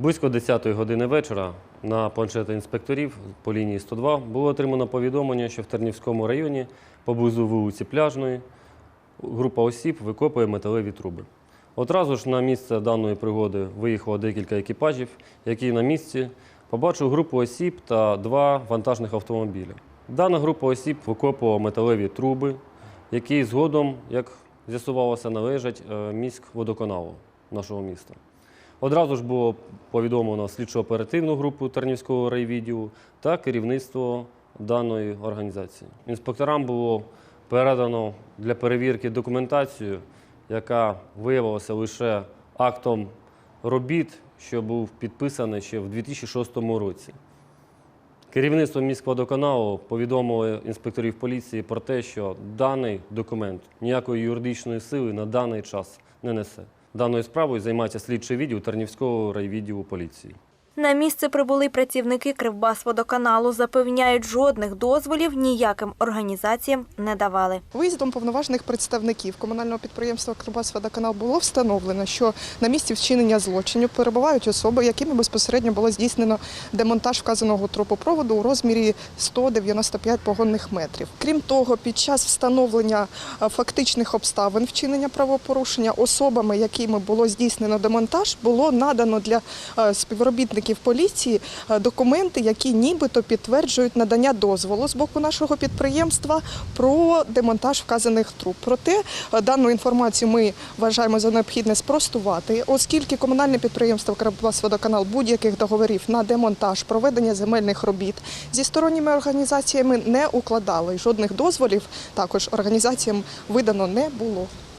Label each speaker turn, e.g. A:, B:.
A: Близько 10-ї години вечора на планшети інспекторів по лінії 102 було отримано повідомлення, що в Тернівському районі поблизу вулиці Пляжної група осіб викопує металеві труби. Одразу ж на місце даної пригоди виїхало декілька екіпажів, які на місці побачили групу осіб та два вантажних автомобілі. Дана група осіб викопувала металеві труби, які згодом, як з'ясувалося, належать е, міськводоканалу нашого міста. Одразу ж було повідомлено слідчо-оперативну групу Тернівського райвідділу та керівництво даної організації. Інспекторам було передано для перевірки документацію, яка виявилася лише актом робіт, що був підписаний ще в 2006 році. Керівництво міськводоканалу повідомило інспекторів поліції про те, що даний документ ніякої юридичної сили на даний час не несе. Даною справою займається слідчий відділ Тернівського райвідділу поліції.
B: На місце прибули працівники Кривбасводоканалу. Запевняють, жодних дозволів ніяким організаціям не давали.
C: Виїздом повноважних представників комунального підприємства «Кривбасводоканал» було встановлено, що на місці вчинення злочинів перебувають особи, якими безпосередньо було здійснено демонтаж вказаного трубопроводу у розмірі 195 погонних метрів. Крім того, під час встановлення е, фактичних обставин вчинення правопорушення особами, якими було здійснено демонтаж, було надано для е, співробітників поліції е, документи, які нібито підтверджують надання дозволу з боку нашого підприємства про демонтаж вказаних труб. Проте е, дану інформацію ми вважаємо за необхідне спростувати, оскільки комунальне підприємство «Кривбасводоканал» будь-яких договорів на демонтаж, проведення земельних робіт зі сторонніми організаціями не укладали. Жодних дозволів також організаціям видано не було.